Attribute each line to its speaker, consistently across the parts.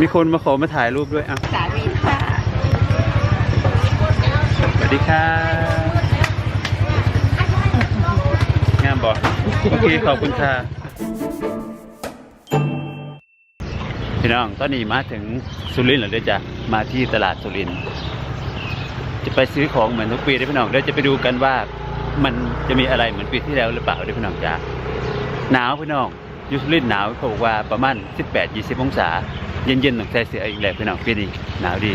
Speaker 1: มีคนมาขอมาถ่ายรูปด้วยอะ
Speaker 2: สามีค่ะ
Speaker 1: สวัสดีค่ะงามบอโอเคขอบคุณค่ะพี่น้องตอนนี้มาถึงสุรินทร์แล้วเด้อจ้ะมาที่ตลาดสุรินทร์จะไปซื้อของเหมือนทุกปีได้พี่น้องเดี๋ยวจะไปดูกันว่ามันจะมีอะไรเหมือนปีที่แล้วหรือเปล่าได้พี่น้องจ้ะหนาวพี่น้อง ยูสุรินหนาวเขาบอกว่าประมาณ 18-20 องศา เย็นๆต้องใส่เสื้ออีกแล้วพี่น้องปีนี้หนาวดี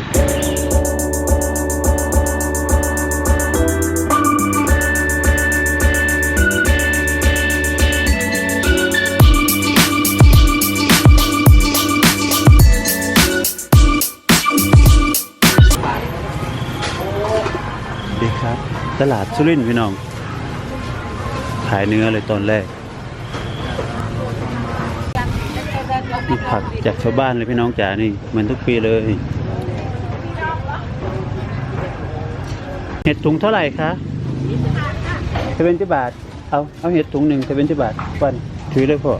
Speaker 1: ดีครับ ตลาดสุรินทร์พี่น้อง ขายเนื้อเลยตอนแรก นี่ผักจากชาวบ้านเลยพี่น้องจ๋านี่เหมือนทุกปีเลยเห็ดถุงเท่าไหร่คะเทเวนที่บาท เอาเอาเห็ดถุงหนึ่งเทเวนที่บาทปันถือเลยพ่อ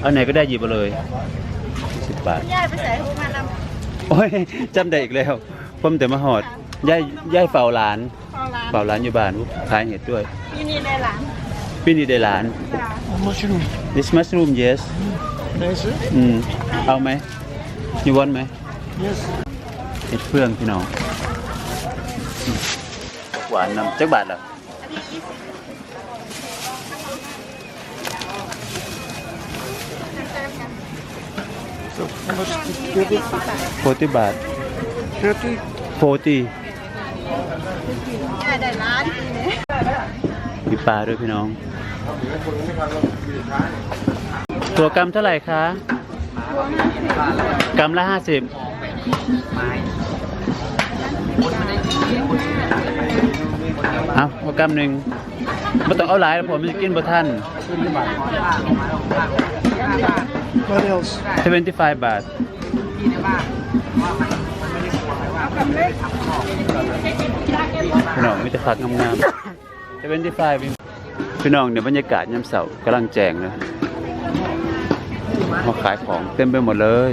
Speaker 1: เอาไหนก็ได้หยิบมาเลยสิบบาท
Speaker 2: ย่าไปใส่หูมานำ
Speaker 1: โอ้ยจำได้อีกแล้วผมแต่มาหอดย่ายย่ายเฝ้าหลาน
Speaker 2: เข้าน
Speaker 1: เฝ้าหลานอยู่บ้านขายเห็ดด้วย
Speaker 2: ที่นี่ใน
Speaker 1: หลาน
Speaker 2: ค่ะ
Speaker 3: Mushroom.
Speaker 1: this mushroom yes
Speaker 3: Nice.
Speaker 1: อืมเอาไหม you want ไหม
Speaker 3: Yes.
Speaker 1: เห็ดเฟืองพี่น้องอืมหวานนำจักบาทเหรอ
Speaker 2: อันนี้ยี่สิบ
Speaker 3: So how much? Thirty.
Speaker 1: 40บาท
Speaker 3: Thirty.
Speaker 1: 40
Speaker 2: ย่าได้ร้านที่นี่
Speaker 1: มีปลาด้วยพี่น้อง ตัวกรัมเท่าไหร่คะกรัมละห้าสิบเอาเอากรัมหนึ่งไม่ต้องเอาหลายแล้วผมมันจะกินบ่ท่าน
Speaker 3: What else?
Speaker 1: 75บาทพี่น้องมีแต่ผักงามๆ 75พี่พี่น้องเนี่ยบรรยากาศยามเสาร์กำลังแจงนะมาขายของเต็มไปหมดเลย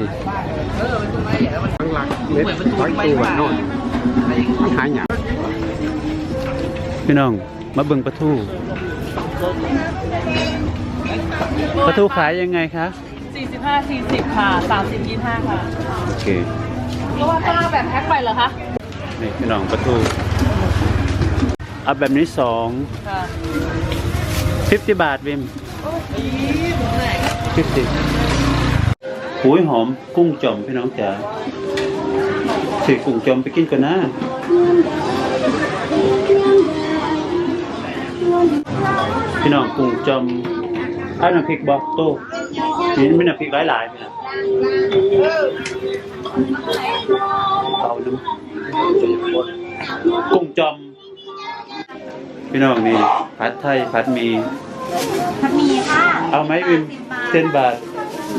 Speaker 3: เม็ดไว้ตัวโน่นหายหยา
Speaker 1: พี่น้องมาเบิ่งปลาทูปลาทูขายยังไงคะ
Speaker 4: 45 40 ค่ะ 30 25 ค่ะ
Speaker 1: โอเค
Speaker 4: เพราะว่าต้องเอาแบบแพ็คไปเหรอคะ
Speaker 1: นี่พี่น้องปลาทู เอาแบบนี้สอง
Speaker 4: ค่ะ
Speaker 1: 50บาทวิม50หูยหอมกุ้งจอมพี่น้องจ๋าถือกุ้งจอมไปกินก่อนนะพี่น้องกุ้งจอมเอาน้ำพริกบอกโต้นี่ไม่น้ำพริกหลายๆพี่น้องเอาน้ำกุ้งจอม พี่น้องนี่ผัดไทยผัดหมี
Speaker 2: ผัดหมี่ค่ะ
Speaker 1: เอาไหมวิมเส้นบาท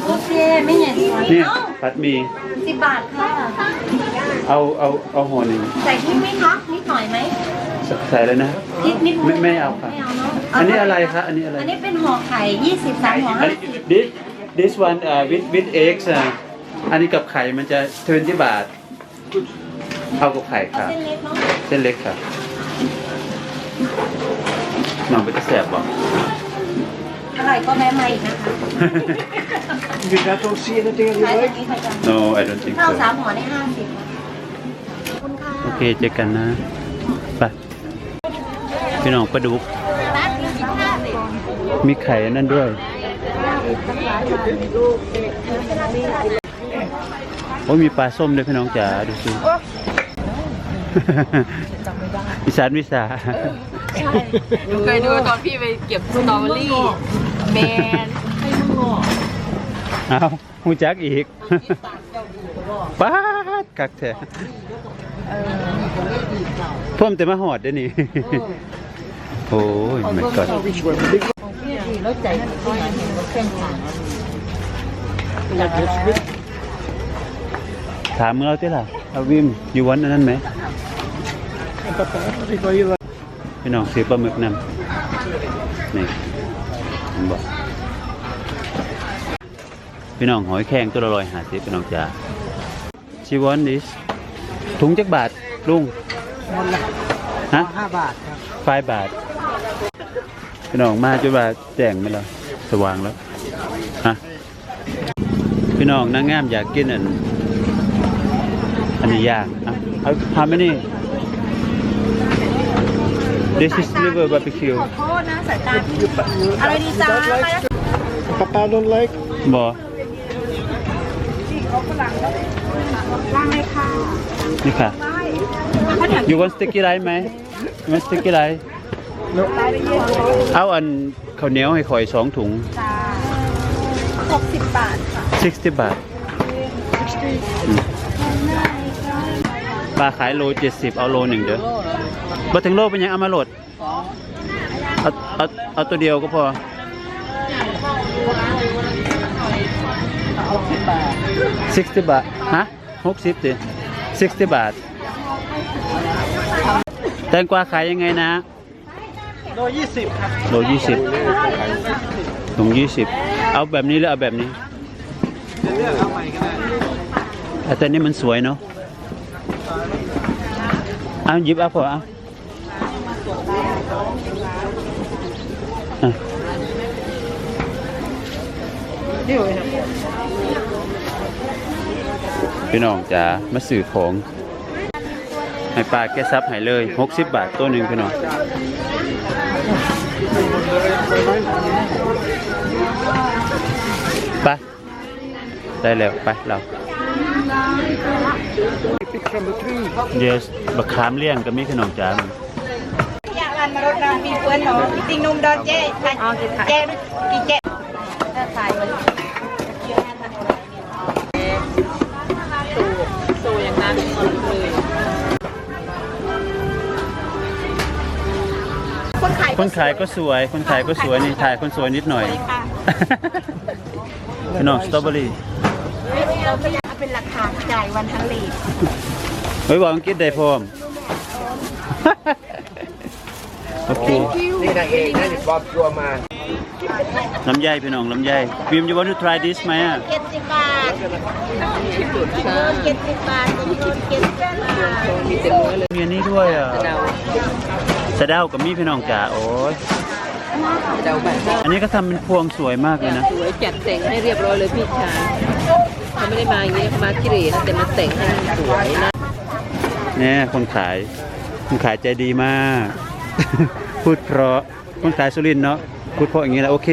Speaker 2: โอเคไม่เห็นสวย
Speaker 1: เนี่ย
Speaker 2: เอ้า
Speaker 1: ผัดหมี
Speaker 2: สิบบาทค่ะ
Speaker 1: เอาเอาเอาห่อหนึ่ง
Speaker 2: ใส่พริกไหมคะนิดหน่อยไหม
Speaker 1: ใส่ใส่เลยนะ
Speaker 2: นิดนิด
Speaker 1: ไม่ไม่เอาค่ะ
Speaker 2: ไม่เอาเนาะ
Speaker 1: อันนี้อะไรคะอันนี้อะไร
Speaker 2: อันนี้เป็นห่อไข่ยี่สิบสามห่อ
Speaker 1: อัน
Speaker 2: ห้า
Speaker 1: นี้
Speaker 2: สิบ
Speaker 1: this this one uh, with with eggs อะอันนี้กับไข่มันจะ20บาทเอากับไข่
Speaker 2: เอา
Speaker 1: ค่ะ
Speaker 2: เส้นเล็กเนาะ
Speaker 1: เส้นเล็กค่ะ น้องไปจะแสบบ่
Speaker 2: อร่อยก็แม่มาอีกนะคะ
Speaker 3: You not don't see anything on
Speaker 2: ขาย
Speaker 3: your
Speaker 2: แบบ
Speaker 3: leg?
Speaker 2: นี้ค่ะจัง
Speaker 1: no I don't think
Speaker 2: ข้าว
Speaker 1: so
Speaker 2: สามห่อได้ห้าสิบขอบคุณค่ะ
Speaker 1: โอเคเจอกันนะไปพี่น้องปลาดุก
Speaker 2: ร้านนี้สิบห้าสิบ
Speaker 1: มีไข่อันนั่นด้วย โอ้ยมีปลาส้มด้วยพี่น้องจ๋าดูสิ อีสานวิสา
Speaker 4: หนูเคยดูตอนพี่ไปเก็บสตรอเบอรี่แมนให้มึงงอ
Speaker 1: เอาหูจักอีกป้าดกักแท้เพิ่มแต่มาหอดได้อนี่โอ้ยมันก่อน
Speaker 3: Which one? The big one?
Speaker 2: รถใจนั่นที่ไหนเห็นรถเครื่องขาย
Speaker 3: Like this big?
Speaker 1: ถามเราที่ล่ะเอาวิมอยู่วันอันนั้นไหม
Speaker 3: If I like
Speaker 1: พี่น้องซื้อปลาหมึกนำนี่ผมบอกพี่พี่น้องหอยแครงตัวละร้อยห้าสิบพี่น้องจ้าชีวอนดิสถุงจักบาทลุง
Speaker 3: หมดละ
Speaker 1: ฮะ
Speaker 3: ห้าบาทครับ
Speaker 1: ไฟบาท พี่น้องมาจนว่าแจ้งไหมล่ะสว่างแล้วฮะพี่น้องนางงามอยากกินอันอันนี้ย่างอะเอาทำไหมนี่ This is liver barbecue
Speaker 2: ขอโทษนะสายตาพี่อะไรดีจ้ามาแล้ว
Speaker 3: Papa don't like
Speaker 1: บอ
Speaker 2: ว่างเลยค่ะ
Speaker 1: นี่ค่ะ
Speaker 2: เขาถาม
Speaker 1: you want sticky rice ไหม you want sticky rice เอาอันข้าวเหนียวให้ข่อยสองถุง
Speaker 2: จ้าหกสิบบาทค่ะ
Speaker 1: 60 บาทอืม ปลาขายโล70เอาโลหนึ่งเด้อบ่ถึงโลเป็นยังเอามาโหลดเอาเอาเอาตัวเดียวก็พอ60บาทฮะ60ติ60บาท แตงกวาขายยังไงนะ
Speaker 3: โลยี่สิบครับ
Speaker 1: โลยี่สิบถุงยี่สิบเอาแบบนี้หรือเอาแบบนี้
Speaker 3: เลือกเอาใหม่ก็ได้
Speaker 1: อะแต่นี่มันสวยเนาะ เอาหยิบเอาพอเอาพี่น้องจ๋ามาสื่อของ ให้ปลาแก้ซับให้เลย 60 บาทตัวหนึ่งพี่น้องไปได้แล้ว ไปเรา yes บักขามเลี่ยงก็มีขนมจาน
Speaker 2: อยากรันมารถนอนมีเพื่อนเนาะติงนุ่มดอนเจ๊เจ๊กี่เจ๊ถ้าขายมัน
Speaker 4: โซอย่างนั้นเลย
Speaker 2: คนขาย
Speaker 1: คนขายก็สวย คนขายก็สวยนี่ถ่ายคนสวยนิดหน่อย
Speaker 2: ค่ะ
Speaker 1: พี่น้องสตรอเบอรี่
Speaker 2: เราก็อยากเป็นราคาจ่ายวันทั้งลีด
Speaker 1: ไว้บอกอังกฤษได้พร้อม โอเค
Speaker 3: นี่นางเอกนะนี่ปลอมตัวมา
Speaker 1: ลำไยพี่น้องลำไยพิม you want to try this ไหมอะ
Speaker 2: เจ็ดสิบบาทเงินเจ็ดสิบบาทเงินเจ็ดสิบบาท
Speaker 4: มีเต็มเนื้อเลย
Speaker 1: มีอันนี้ด้วยอะ
Speaker 4: เดา
Speaker 1: สะเดากับมีพี่น้องจ๋าโอ้ย
Speaker 4: เดาแบบ
Speaker 1: อันนี้ก็ทำเป็นพวงสวยมากเลยนะ
Speaker 4: สวยจัดแต่งให้เรียบร้อยเลยพี่ชาย เขาไม่ได้มาอย่างนี้เขามาขี้เหร่นะแต่มาแต่งให้มันสวยนะ
Speaker 1: เนี่ยคนขายคนขายใจดีมาก พูดเพราะคนขายสุรินทร์เนาะพูดเพราะอย่างนี้แหละโอเค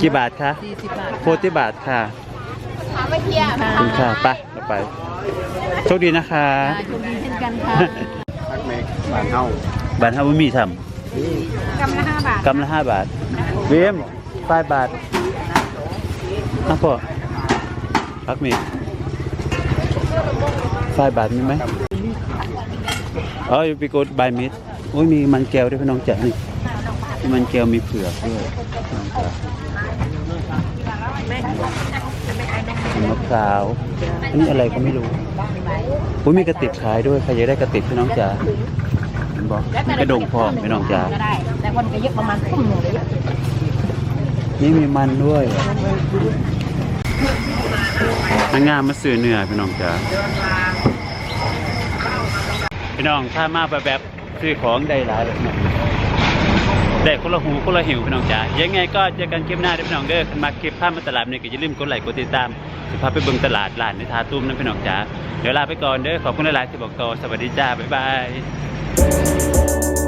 Speaker 1: กี่บาทคะ
Speaker 4: 40บาท
Speaker 1: โฟติบาทค่ะ
Speaker 2: ถามว่าเฮีย
Speaker 1: ขอบคุณค่ะไปเราไปโชคดีนะคะ
Speaker 4: ชมดีเช่นกันค่ะ
Speaker 3: พักเมกบ้านเฮา
Speaker 1: บาทห้าวิมีท
Speaker 3: นี่
Speaker 2: กำละห้าบาทำ
Speaker 1: กำละห้าบาทเวียมไฟบาทนะพ่อ พักมีไฟบาทมีไหมอ๋อไปกดบายมิดโอ้ยมีมันแก้วด้วยพี่น้องจ๋านี่มีมันแก้วมีเผือกด้วยมะพร้าวอันนี้อะไรก็ไม่รู้โอ้ยมีกระติบขายด้วยใครอยากได้กระติบพี่น้องจ๋าบอกมีกระดงพร้อมพี่น้องจ๋า
Speaker 2: แต่คนก็เยอะประมาณทุ่มหนึ่งเลย
Speaker 1: นี่มีมันด้วย นางงามมาซื้อเนื้อพี่น้องจ๋าพี่น้องถ้ามาแบบแบบซื้อของได้หลายเลยนะได้คนละหูคนละหิวพี่น้องจ๋ายังไงก็เจอกันคลิปหน้าเด้อพี่น้องเด้อมาคลิปภาพมาตลาดเนี่ยก็อย่าลืมกดไลค์กดติดตามสิพาไปเบิ่งตลาดร้านในทาตุ้มนะพี่น้องจ๋าเดี๋ยวลาไปก่อนเด้อขอบคุณหลายๆที่บอกต่อสวัสดีจ้าบ๊ายบาย